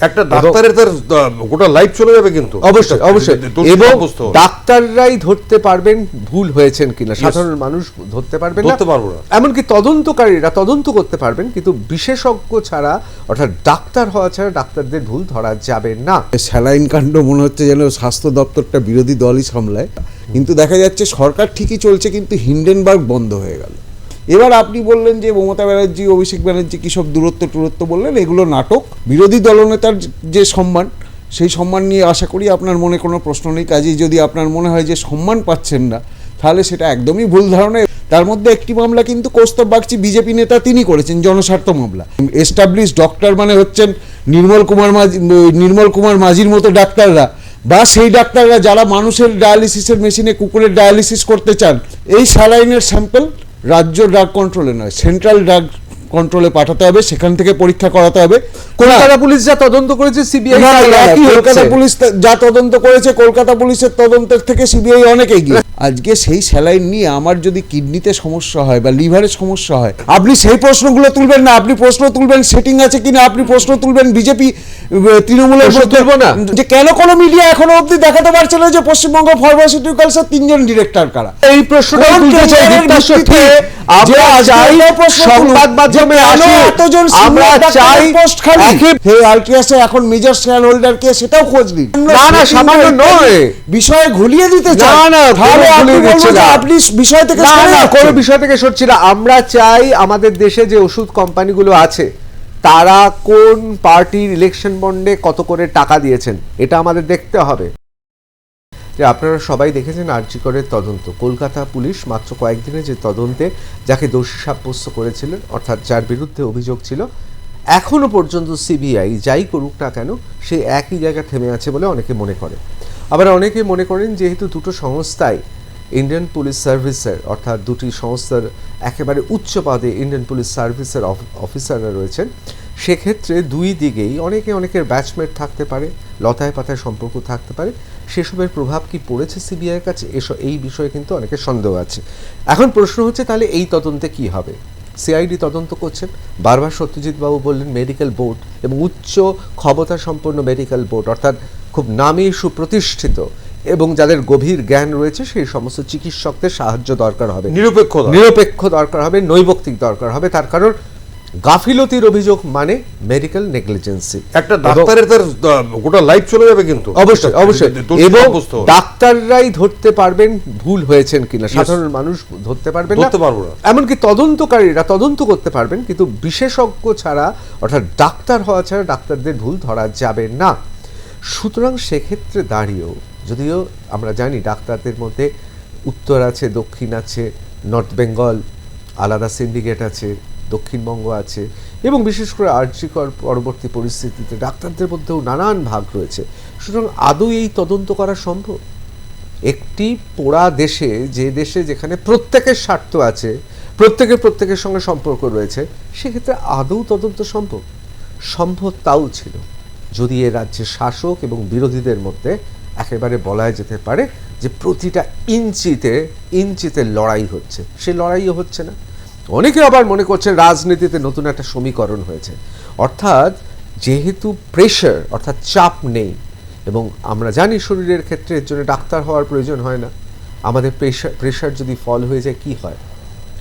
একটা ডাক্তারের তার গোটা লাইফ চলে যাবে কিন্তু। অবশ্যই অবশ্যই। এবং ডাক্তাররাই ধরতে পারবেন ভুল হয়েছেন কিনা সাধারণ মানুষ ধরতে পারবেন না। ধরতে পারব না। এমনকি তদন্তকারীরা তদন্ত করতে পারবেন কিন্তু বিশেষজ্ঞ ছাড়া অর্থাৎ ডাক্তার হওয়া ছাড়া ডাক্তারদের ভুল ধরা যাবে না। স্যালাইন কাণ্ড মনে হচ্ছে যেন স্বাস্থ্য দপ্তরটা বিরোধী দলই সামলায়। কিন্তু দেখা যাচ্ছে সরকার ঠিকই চলছে কিন্তু হিন্ডেনবার্গ বন্ধ হয়ে গেল। এবার আপনি বললেন যে মমতা ব্যানার্জি, অভিষেক ব্যানার্জি কী সব দূরত্ব টুরত্ব বললেন? এগুলো নাটক। বিরোধী দলনেতার যে সম্মান, সেই সম্মান নিয়ে আশা করি আপনার মনে কোনো প্রশ্ন নেই। কাজেই যদি আপনার মনে হয় যে সম্মান পাচ্ছেন না, তাহলে সেটা একদমই ভুল ধারণা। তার মধ্যে একটি মামলা কিন্তু কৌস্তব বাগচি, বিজেপি নেতা তিনি করেছেন, জনস্বার্থ মামলা। এস্টাবলিশ ডক্টর মানে হচ্ছেন নির্মল কুমার মাঝি, নির্মল কুমার মাঝির মতো ডাক্তাররা। বা সেই ডাক্তাররা যারা মানুষের ডায়ালিসিসের মেশিনে কুকুরের ডায়ালিসিস করতে চান। এই স্যালাইনের স্যাম্পল রাজ্য ড্রাগ কন্ট্রোলে নয় সেন্ট্রাল ড্রাগ কন্ট্রোলে পাঠাতে হবে সেখান থেকে পরীক্ষা করাতে হবে। কলকাতা পুলিশ যা তদন্ত করেছে সিবিআই কলকাতা পুলিশ যা তদন্ত করেছে কলকাতা পুলিশের তদন্তের থেকে সিবিআই অনেক এগিয়ে। আজকে সেই স্যালাইন নিয়ে আমার যদি কিডনিতে সমস্যা হয় বা লিভারে সমস্যা হয় আপনি সেই প্রশ্নগুলো তুলবেন না। আপনি প্রশ্ন তুলবেন সেটিং আছে কিনা আপনি প্রশ্ন তুলবেন বিজেপি তৃণমূলের প্রশ্ন না। যে কেন কোনো মিডিয়া এখনও অবধি দেখাতে পারছে না যে পশ্চিমবঙ্গ ফার্মাসিউটিক্যালস এর তিনজন ডিরেক্টর কারা? এই প্রশ্নটা তুলতে চাই আমরা চাই সংবাদ মাধ্যমে যে এতজন আমরা চাই পোস্ট খালি? হে আলট্রিয়াসে এখন মেজর শেয়ার হোল্ডার কে সেটাও খোঁজ নিন। না, না, সামান্য নয়। বিষয়ে ঘুলিয়ে দিতে না, না, কোনো আপনি বিষয় থেকে না। কোনো বিষয় থেকে সরছি না। আমরা চাই আমাদের দেশে যে ওষুধ কোম্পানিগুলো আছে তারা কোন পার্টির ইলেকশন বন্ডে কত করে টাকা দিয়েছেন এটা আমাদের দেখতে হবে। যে আপনারা সবাই দেখেছেন আরজি করের তদন্ত। কলকাতা পুলিশ মাত্র কয়েকদিনে যে তদন্তে যাকে দোষী সাব্যস্ত করেছিলেন অর্থাৎ যার বিরুদ্ধে অভিযোগ ছিল এখনও পর্যন্ত সিবিআই যাই করুক না কেন সে একই জায়গায় থেমে আছে বলে অনেকে মনে করে। আবার অনেকে মনে করেন যেহেতু দুটো সংস্থায় ইন্ডিয়ান পুলিশ সার্ভিসের অর্থাৎ দুটি সংস্থার একেবারে উচ্চ পদে ইন্ডিয়ান পুলিশ সার্ভিসের অফ- অফিসাররা রয়েছেন। সেক্ষেত্রে দুই দিকেই অনেকে অনেকের ব্যাচমেট থাকতে পারে, লতায় পাতায় সম্পর্ক থাকতে পারে। সেসবের প্রভাব কি পড়েছে সিবিআইয়ের কাছে? এসব এই বিষয়ে কিন্তু অনেকের সন্দেহ আছে। এখন প্রশ্ন হচ্ছে, তাহলে এই তদন্তে কি হবে? সিআইডি তদন্ত করছেন, বারবার সত্যজিৎ বাবু বললেন মেডিকেল বোর্ড এবং উচ্চ ক্ষমতা সম্পন্ন মেডিকেল বোর্ড অর্থাৎ খুব নামী সুপ্রতিষ্ঠিত এবং যাদের গভীর জ্ঞান রয়েছে সেই সমস্ত চিকিৎসকদের সাহায্য দরকার হবে। নিরপেক্ষতা নিরপেক্ষ দরকার হবে নৈবক্তিক দরকার হবে। তার কারণ গাফিলতির অভিযোগ মানে মেডিকেল নেগলিজেন্সি একটা ডাক্তারের তার গোটা লাইফ চলে যাবে কিন্তু। অবশ্যই অবশ্যই। এবং ডাক্তাররাই ধরতে পারবেন ভুল হয়েছেন কিনা। সাধারণ মানুষ ধরতে পারবেন না। ধরতে পারব না। এমনকি তদন্তকারীরা তদন্ত করতে পারবেন কিন্তু বিশেষজ্ঞ ছাড়া অর্থাৎ ডাক্তার হওয়া ছাড়া ডাক্তারদের ভুল ধরা যাবে না। সুতরাং সেক্ষেত্রে দাঁড়িয়েও যদিও আমরা জানি ডাক্তারদের মধ্যে উত্তর আছে, দক্ষিণ আছে, নর্থ বেঙ্গল, আলাদা সিন্ডিকেট আছে, দক্ষিণবঙ্গ আছে এবং বিশেষ করে আর্যিকর পরবর্তী পরিস্থিতিতে ডাক্তারদের মধ্যেও নানান ভাগ রয়েছে। সুতরাং আদৌ এই তদন্ত করা সম্ভব? একটি পোড়া দেশে, যে দেশে যেখানে প্রত্যেকের স্বার্থ আছে, প্রত্যেকের প্রত্যেকের সঙ্গে সম্পর্ক রয়েছে, সেক্ষেত্রে আদৌ তদন্ত সম্ভব? সম্ভব তাও ছিল। যদি এ রাজ্যের শাসক এবং বিরোধীদের মধ্যে একেবারে বলা যেতে পারে যে প্রতিটা ইঞ্চিতে ইঞ্চিতে লড়াই হচ্ছে। সে লড়াইও হচ্ছে না। অনেকে আবার মনে করছে রাজনীতিতে নতুন একটা সমীকরণ হয়েছে। অর্থাৎ যেহেতু প্রেশার অর্থাৎ চাপ নেই এবং আমরা জানি শরীরের ক্ষেত্রে এর জন্য ডাক্তার হওয়ার প্রয়োজন হয় না। আমাদের প্রেশার প্রেশার যদি ফল হয়ে যায়, কি হয়?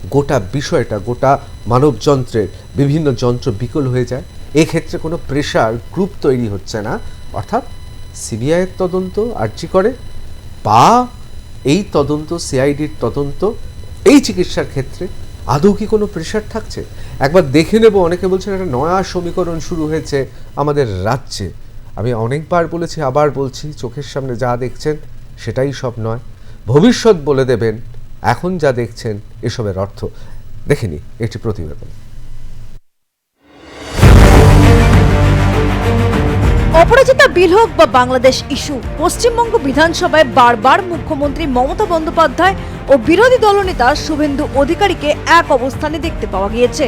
গোটা বিষয়টা, গোটা মানবযন্ত্রের বিভিন্ন যন্ত্র বিকল হয়ে যায়। এক্ষেত্রে কোনো প্রেশার গ্রুপ তৈরি হচ্ছে না। অর্থাৎ সিবিআইয়ের তদন্ত আর্জি করে বা এই তদন্ত সিআইডির তদন্ত, এই চিকিৎসার ক্ষেত্রে আদৌ কি কোনো প্রেশার থাকছে? একবার দেখে নেব, অনেকে বলছেন একটা নয়া সমীকরণ শুরু হয়েছে আমাদের রাজ্যে। আমি অনেকবার বলেছি, আবার বলছি, চোখের সামনে যা দেখছেন সেটাই সব নয়। ভবিষ্যৎ বলে দেবেন, এখন যা দেখছেন এসবের অর্থ। দেখেনি একটি প্রতিবেদন। অপরাজিতা বিল হোক বা বাংলাদেশ ইস্যু, পশ্চিমবঙ্গ বিধানসভায় বারবার মুখ্যমন্ত্রী মমতা বন্দ্যোপাধ্যায় ও বিরোধী দলনেতা শুভেন্দু অধিকারীকে এক অবস্থানে দেখতে পাওয়া গিয়েছে।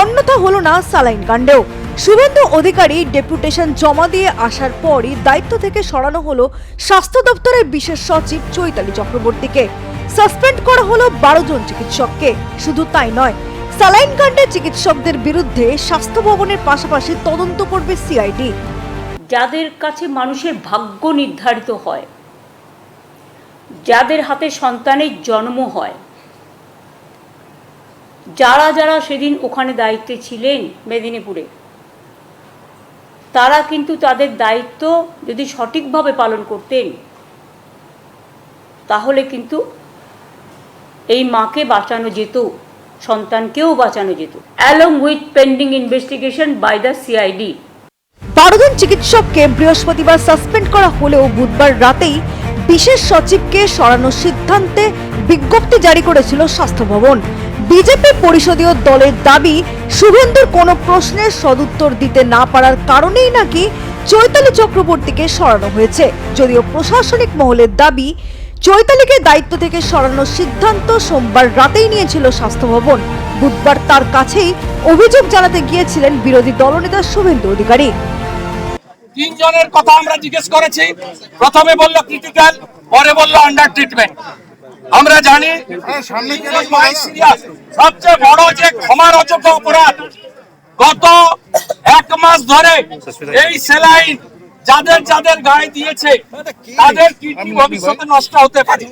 অন্যথা হলো না সালাইন কাণ্ডেও। শুভেন্দু অধিকারী ডেপুটেশন জমা দিয়ে আসার পরই দায়িত্ব থেকে সরানো হলো স্বাস্থ্য দপ্তরের বিশেষ সচিব চৈতালি চক্রবর্তীকে। সাসপেন্ড করা হলো বারো জন চিকিৎসককে। শুধু তাই নয়, স্যালাইন কাণ্ডে চিকিৎসকদের বিরুদ্ধে স্বাস্থ্য ভবনের পাশাপাশি তদন্ত করবে সিআইডি। যাদের কাছে মানুষের ভাগ্য নির্ধারিত হয়, যাদের হাতে সন্তানের জন্ম হয়, যারা যারা সেদিন ওখানে দায়িত্বে ছিলেন মেদিনীপুরে, তারা কিন্তু তাদের দায়িত্ব যদি সঠিকভাবে পালন করতেন, তাহলে কিন্তু এই মাকে বাঁচানো যেত, সন্তানকেও বাঁচানো যেত। Along with pending investigation by the CID বারো জন চিকিৎসককে বৃহস্পতিবার সাসপেন্ড করা হলেও বুধবার রাতেই বিশেষ সচিবকে সরানোর সিদ্ধান্তে বিজ্ঞপ্তি জারি করেছিল স্বাস্থ্য ভবন বিজেপি পরিষদীয় দলের দাবি, শুভেন্দুর কোনো প্রশ্নের সদুত্তর দিতে না পারার কারণেই নাকি চৈতালি চক্রবর্তীকে সরানো হয়েছে। যদিও প্রশাসনিক মহলের দাবি, চৈতালিকে দায়িত্ব থেকে সরানোর সিদ্ধান্ত সোমবার রাতেই নিয়েছিল স্বাস্থ্য ভবন বুধবার তার কাছেই অভিযোগ জানাতে গিয়েছিলেন বিরোধী দলনেতা শুভেন্দু অধিকারী। তিনজনের কথা আমরা জিজ্ঞেস করেছি। প্রথমে বলল ক্রিটিক্যাল পরে বলল আন্ডার ট্রিটমেন্ট আমরা জানি সবচেয়ে বড় যে ক্ষমার অযোগ্য অপরাধ, গত এক মাস ধরে এই সেলাইন যাদের যাদের গায়ে দিয়েছে, তাদের কিডনি ভবিষ্যতে নষ্ট হতে পারে?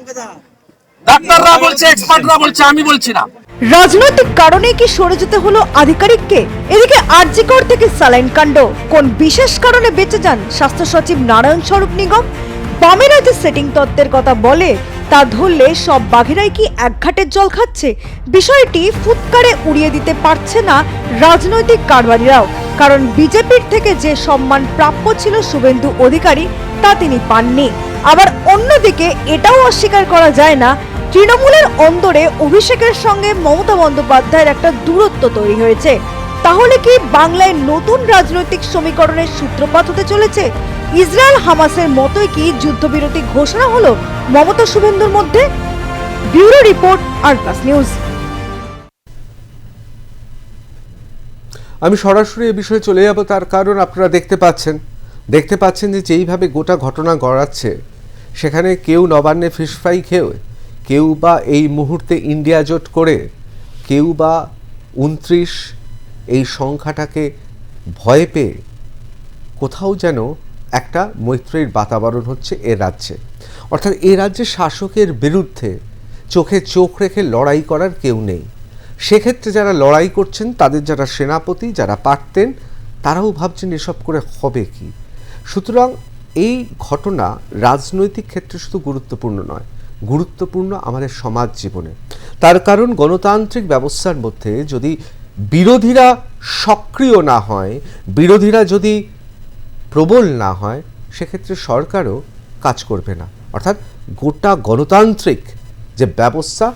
ডাক্তাররা বলছে এক্সপার্টরা বলছে, আমি বলছি না। রাজনৈতিক কারণে কি সরে যেতে হলো আধিকারিককে? এদিকে আরজিকর থেকে স্যালাইন কাণ্ড। কোন বিশেষ কারণে বেঁচে যান স্বাস্থ্য সচিব নারায়ণ স্বরূপ নিগম? বামেরা যে সেটিং তত্ত্বের কথা বলে, তা ধরলে সব বাঘেরাই কি এক ঘাটের জল খাচ্ছে? বিষয়টি ফুৎকারে উড়িয়ে দিতে পারছে না রাজনৈতিক কারবারিরাও। কারণ বিজেপির থেকে যে সম্মান প্রাপ্য ছিল শুভেন্দু অধিকারী, তা তিনি পাননি। আবার অন্যদিকে এটাও অস্বীকার করা যায় না তৃণমূলের অন্দরে অভিষেকের সঙ্গে মমতা বন্দ্যোপাধ্যায়ের একটা দূরত্ব তৈরি হয়েছে। তাহলে কি বাংলায় নতুন রাজনৈতিক সমীকরণের সূত্রপাত হতে চলেছে? ইসরায়েল হামাসের মতোই কি যুদ্ধবিরতি ঘোষণা হলো মমতা শুভেন্দুর মধ্যে? Bureau report R plus news. আমি সরাসরি এ বিষয়ে চলে যাব, তার কারণ আপনারা দেখতে পাচ্ছেন। দেখতে পাচ্ছেন যে যেইভাবে গোটা ঘটনা গড়াচ্ছে, সেখানে কেউ নবান্নে ফিশ ফ্রাই খেয়ে কেউ বা এই মুহূর্তে ইন্ডিয়া জোট করে কেউ বা উনত্রিশ এই সংখ্যাটাকে ভয় পেয়ে কোথাও যেন একটা মৈত্রীর বাতাবরণ হচ্ছে এ রাজ্যে। অর্থাৎ এ রাজ্যে শাসকের বিরুদ্ধে চোখে চোখ রেখে লড়াই করার কেউ নেই। সেক্ষেত্রে যারা লড়াই করছেন, তাদের যারা সেনাপতি, যারা পারতেন, তারাও ভাবছেন এসব করে হবে কি। সুতরাং এই ঘটনা রাজনৈতিক ক্ষেত্রে শুধু গুরুত্বপূর্ণ নয় গুরুত্বপূর্ণ আমাদের সমাজ জীবনে। তার কারণ গণতান্ত্রিক ব্যবস্থার মধ্যে যদি বিরোধীরা সক্রিয় না হয় বিরোধীরা যদি প্রবল না হয় সেক্ষেত্রে সরকারও কাজ করবে না। অর্থাৎ গোটা গণতান্ত্রিক যে ব্যবস্থা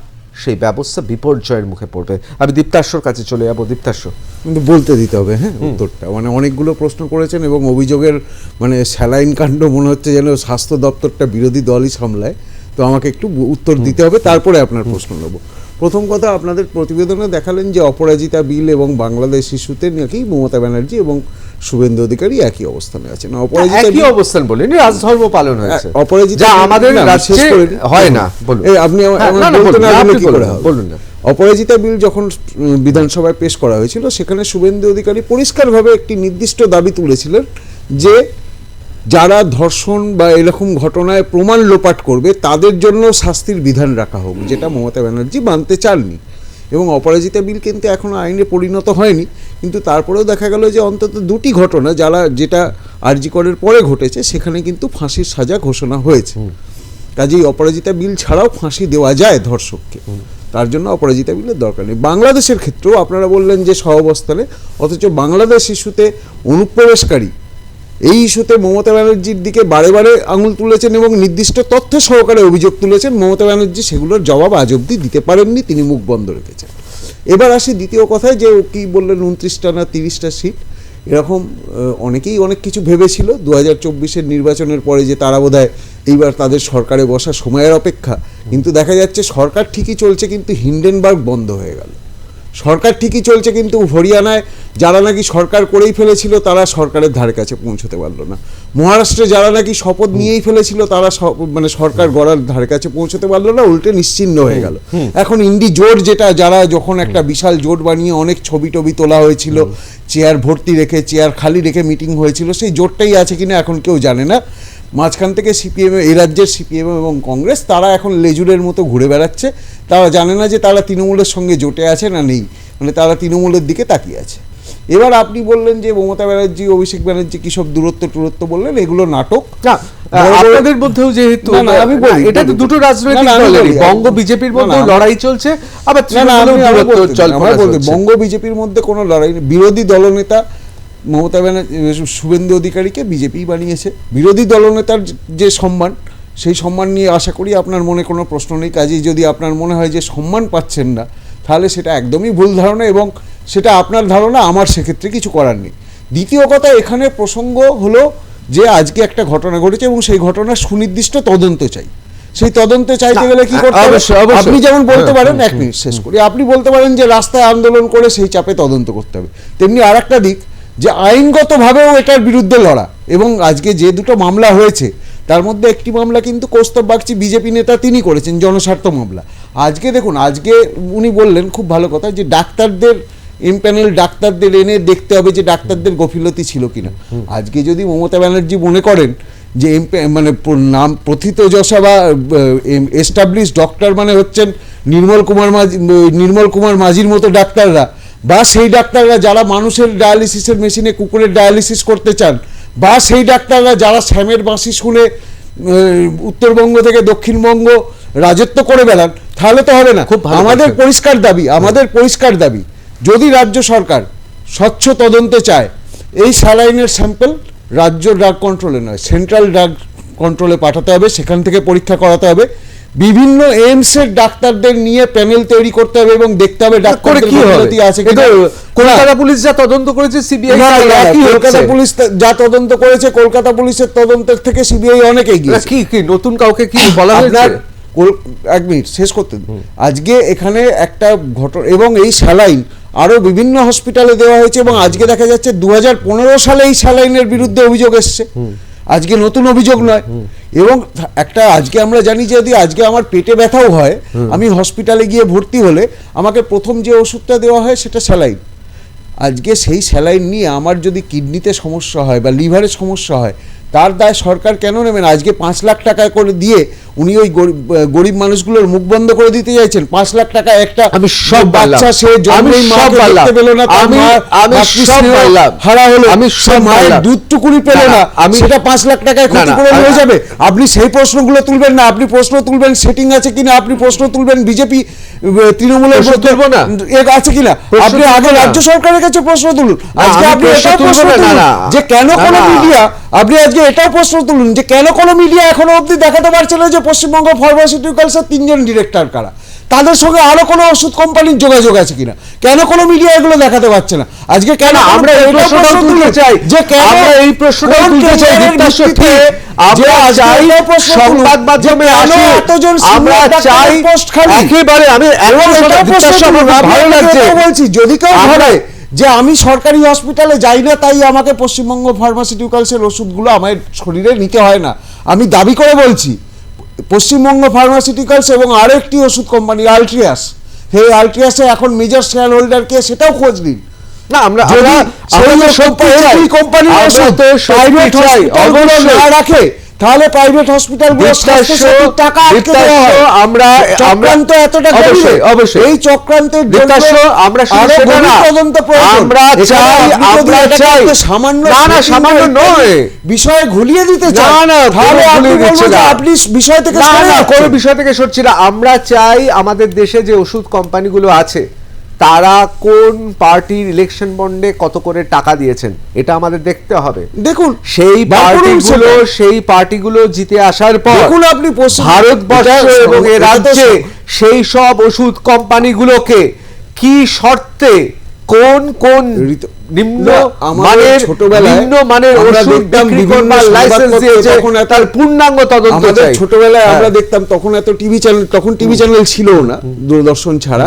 সেই ব্যবস্থা বিপর্যয়ের মুখে পড়বে। আমি দীপ্তাশ্বর কাছে চলে যাব। দীপ্তাশ্ব কিন্তু বলতে দিতে হবে হ্যাঁ উত্তরটা। মানে অনেকগুলো প্রশ্ন করেছেন এবং অভিযোগের মানে স্যালাইন কাণ্ড মনে হচ্ছে যেন স্বাস্থ্য দপ্তরটা বিরোধী দলই সামলায়। তো আমাকে একটু উত্তর দিতে হবে তারপরে আপনার প্রশ্ন নেব। প্রথম কথা আপনাদের প্রতিবেদনে দেখালেন যে অপরাজিতা বিল এবং বাংলাদেশ শিশুতে নাকি মমতা ব্যানার্জি এবং শুভেন্দু অধিকারী একই অবস্থানে আছেন। অপরাজিতা একই অবস্থান বলেন রাজধর্ম পালন হয়েছে হ্যাঁ, অপরাজিতা আমাদের রাজ্যে। হয় না বলুন। আপনি হ্যাঁ, বলতে না আপনি কি করে বলুন? না। অপরাজিতা বিল যখন বিধানসভায় পেশ করা হয়েছিল সেখানে শুভেন্দু অধিকারী পরিষ্কারভাবে একটি নির্দিষ্ট দাবি তুলেছিলেন যে যারা ধর্ষণ বা এরকম ঘটনায় প্রমাণ লোপাট করবে তাদের জন্য শাস্তির বিধান রাখা হোক যেটা মমতা ব্যানার্জি মানতে চাননি। এবং অপরাজিতা বিল কিন্তু এখনও আইনে পরিণত হয়নি কিন্তু তারপরেও দেখা গেল যে অন্তত দুটি ঘটনা যারা যেটা আরজি করের পরে ঘটেছে সেখানে কিন্তু ফাঁসির সাজা ঘোষণা হয়েছে। কাজেই অপরাজিতা বিল ছাড়াও ফাঁসি দেওয়া যায় ধর্ষককে। তার জন্য অপরাজিতা বিলের দরকার নেই। বাংলাদেশের ক্ষেত্রেও আপনারা বললেন যে সহাবস্থানে অথচ বাংলাদেশ ইস্যুতে অনুপ্রবেশকারী এই ইস্যুতে মমতা ব্যানার্জির দিকে বারে বারে আঙুল তুলেছেন এবং নির্দিষ্ট তথ্য সহকারে অভিযোগ তুলেছেন। মমতা ব্যানার্জি সেগুলোর জবাব আজ অব্দি দিতে পারেননি, তিনি মুখ বন্ধ রেখেছেন। এবার আসি দ্বিতীয় কথায়, যে ও কি বললেন, উনত্রিশটা না তিরিশটা সিট? এরকম অনেকেই অনেক কিছু ভেবেছিল। দু হাজার চব্বিশের নির্বাচনের পরে যে তারা বোধহয় এইবার তাদের সরকারে বসা সময়ের অপেক্ষা, কিন্তু দেখা যাচ্ছে সরকার ঠিকই চলছে, কিন্তু হিন্ডেনবার্গ বন্ধ হয়ে গেল। সরকার ঠিকই চলছে কিন্তু হরিয়ানায় যারা নাকি সরকার করেই ফেলেছিল তারা সরকারের ধারে কাছে পৌঁছতে পারল না। মহারাষ্ট্রে যারা নাকি শপথ নিয়েই ফেলেছিল তারা মানে সরকার গড়ার ধারে কাছে পৌঁছতে পারল না উল্টে নিশ্চিহ্ন হয়ে গেল। এখন ইন্ডি জোট যেটা যারা যখন একটা বিশাল জোট বানিয়ে অনেক ছবি টবি তোলা হয়েছিল চেয়ার ভর্তি রেখে চেয়ার খালি রেখে মিটিং হয়েছিল সেই জোটটাই আছে কিনা এখন কেউ জানে না। মাঝখান থেকে সিপিএম এই রাজ্যের সিপিএম এবং কংগ্রেস তারা এখন লেজুরের মতো ঘুরে বেড়াচ্ছে। তারা জানে না যে তারা তৃণমূলের সঙ্গে জোটে আছে না নেই। মানে তারা তৃণমূলের দিকে তাকিয়ে আছে। এবার আপনি বললেন যে মমতা ব্যানার্জি অভিষেক ব্যানার্জি কি সব দূরত্ব টুরত্ব বললেন? এগুলো নাটক। আপনাদের মধ্যেও যেহেতু আমি বলি, এটা তো দুটো রাজনৈতিক দলেরই। বঙ্গ বিজেপির মধ্যে লড়াই চলছে আবার। বঙ্গ বিজেপির মধ্যে কোনো লড়াই নেই। বিরোধী দলনেতা মমতা ব্যানার্জি শুভেন্দু অধিকারীকে বিজেপি বানিয়েছে। বিরোধী দলনেতার যে সম্মান সেই সম্মান নিয়ে আশা করি আপনার মনে কোনো প্রশ্ন নেই। কাজেই যদি আপনার মনে হয় যে সম্মান পাচ্ছেন না তাহলে সেটা একদমই ভুল ধারণা এবং সেটা আপনার ধারণা আমার সেক্ষেত্রে কিছু করার নেই। দ্বিতীয় কথা এখানে প্রসঙ্গ হলো যে আজকে একটা ঘটনা ঘটেছে এবং সেই ঘটনার সুনির্দিষ্ট তদন্ত চাই। সেই তদন্ত চাইতে গেলে কি করতে হবে। আপনি যেমন বলতে হ্যাঁ, পারেন এক মিনিট শেষ করি। আপনি বলতে পারেন যে রাস্তায় আন্দোলন করে সেই চাপে তদন্ত করতে হবে। তেমনি আর একটা দিক যে আইনগতভাবেও এটার বিরুদ্ধে লড়া এবং আজকে যে দুটো মামলা হয়েছে তার মধ্যে একটি মামলা কিন্তু কৌস্তব বাগচি বিজেপি নেতা তিনি করেছেন, জনস্বার্থ মামলা। আজকে দেখুন, আজকে উনি বললেন খুব ভালো কথা যে ডাক্তারদের ইমপ্যানেল ডাক্তারদের এনে দেখতে হবে যে ডাক্তারদের গফিলতি ছিল কিনা। আজকে যদি মমতা ব্যানার্জি মনে করেন যে মানে নাম প্রথিত যশা বা এস্টাবলিশ ডক্টর মানে হচ্ছেন নির্মল কুমার মাঝি নির্মল কুমার মাঝির মতো ডাক্তাররা। বা সেই ডাক্তাররা যারা মানুষের ডায়ালিসিসের মেশিনে কুকুরের ডায়ালিসিস করতে চান বা সেই ডাক্তাররা যারা শ্যামের বাঁশি শুনে উত্তরবঙ্গ থেকে দক্ষিণবঙ্গ রাজত্ব করে বেড়ান তাহলে তো হবে না। খুব আমাদের পরিষ্কার দাবি আমাদের পরিষ্কার দাবি যদি রাজ্য সরকার স্বচ্ছ তদন্তে চায় এই স্যালাইনের স্যাম্পল রাজ্য ড্রাগ কন্ট্রোলে নয় সেন্ট্রাল ড্রাগ কন্ট্রোলে পাঠাতে হবে সেখান থেকে পরীক্ষা করাতে হবে। বিভিন্ন এইমসের ডাক্তারদের নিয়ে প্যানেল তৈরি করতে হবে এবং দেখতে হবে করে ডাক্তারদের কি আছে কলকাতা পুলিশ যা তদন্ত করেছে সিবিআই কলকাতা পুলিশ যা তদন্ত করেছে কলকাতা পুলিশের তদন্তের থেকে সিবিআই অনেক এগিয়ে কি কি নতুন কাউকে কি বলা হয়েছে? এক মিনিট শেষ করতে। আজকে এখানে একটা ঘটনা এবং এই স্যালাইন আরও বিভিন্ন হসপিটালে দেওয়া হয়েছে এবং আজকে দেখা যাচ্ছে দু হাজার পনেরো সালে এই স্যালাইনের বিরুদ্ধে অভিযোগ এসছে। আজকে নতুন অভিযোগ নয়। এবং একটা আজকে আমরা জানি যে যদি আজকে আমার পেটে ব্যথাও হয় আমি হসপিটালে গিয়ে ভর্তি হলে আমাকে প্রথম যে ওষুধটা দেওয়া হয় সেটা স্যালাইন। আজকে সেই স্যালাইন নিয়ে আমার যদি কিডনিতে সমস্যা হয় বা লিভারে সমস্যা হয় তার দায় সরকার কেন নেবেন আজকে পাঁচ লাখ টাকা করে দিয়ে উনি ওই গরিব মানুষগুলোর মুখ বন্ধ করে দিতে চাইছেন। পাঁচ লাখ টাকা একটা আমি সব বাচ্চা সে জন্মেই মাকে দেখতে পেল না আমি- আমি সব। হারা হলো। আমি সব মায়ের পারলাম। দুধটুকুনি পেল না, আমি- সেটা পাঁচ লাখ টাকায় ক্ষতিপূরণ হয়ে যাবে। আপনি সেই প্রশ্নগুলো তুলবেন না। আপনি প্রশ্ন তুলবেন সেটিং আছে কিনা? আপনি প্রশ্ন তুলবেন বিজেপি তৃণমূলের প্রশ্ন তুলবো না। এ আছে কিনা? আপনি আগে রাজ্য সরকারের কাছে প্রশ্ন তুলুন। আজকে আপনি এটাও প্রশ্ন তুলুন যে কেন কোনো মিডিয়া আপনি আজকে এটাও প্রশ্ন তুলুন যে কেন কোনো মিডিয়া এখনও অবধি দেখাতে পারছে না যে পশ্চিমবঙ্গ ফার্মাসিউটিক্যালসের তিনজন ডিরেক্টর কারা? তাদের সঙ্গে আরও কোনো ওষুধ কোম্পানির যোগাযোগ আছে কিনা? কেন কোনো মিডিয়া এগুলো দেখাতে পারছে না? আজকে কেন আমরা এই প্রশ্নটা তুলতে চাই। যে কেন আমরা এই প্রশ্নটাও কোন তুলতে চাই। যে আমরা চাই সংবাদ মাধ্যমে যে আমরা একেবারে আমি ভালো লাগছে। বলছি যদি কেউ ভাবে যে আমি সরকারি হসপিটালে যাই না তাই আমাকে পশ্চিমবঙ্গ ফার্মাসিউটিক্যালসের ওষুধগুলো আমার শরীরে নিতে হয় না। আমি দাবি করে বলছি পশ্চিমবঙ্গ ফার্মাসিউটিক্যালস এবং আরেকটি ওষুধ কোম্পানি আলট্রিয়াস সেই আলট্রিয়াসে এখন মেজর শেয়ার হোল্ডার কে সেটাও খোঁজ নিন। না আমরা আমরা- কোম্পানির ওষুধ প্রাইভেট না রাখে তাহলে প্রাইভেট হসপিটালগুলো টাকা আমরা- চক্রান্ত এতটা অবশ্যই, অবশ্যই। এই চক্রান্তের জন্য আমরা শুধু আরও সেটা গভীর না। তদন্ত আমরা চাই, আমরা চাই। সামান্য না, না, সামান্য নয়। বিষয়ে ঘুলিয়ে দিতে না, না, তাহলে কোনো আপনি বিষয় থেকে না না কোনো বিষয় থেকে সরছি না আমরা চাই আমাদের দেশে যে ওষুধ কোম্পানিগুলো আছে তারা কোন পার্টির ইলেকশন বন্ডে কত করে টাকা দিয়েছেন এটা আমাদের দেখতে হবে। দেখুন সেই পার্টিগুলো। সেই পার্টিগুলো জিতে আসার পর দেখুন আপনি ভারতবর্ষ এবং এ রাজ্যে সেই সব ওষুধ কোম্পানিগুলোকে কি শর্তে কোন কোন নিম্ন মানের ছোটবেলায় নিম্ন মানের ওষুধ দেখতাম বিক্রি করবার লাইসেন্স দিয়েছে তার পূর্ণাঙ্গ তদন্ত চাই। ছোটবেলায় হ্যাঁ। আমরা দেখতাম তখন এত টিভি চ্যানেল তখন টিভি চ্যানেল ছিল না দূরদর্শন ছাড়া।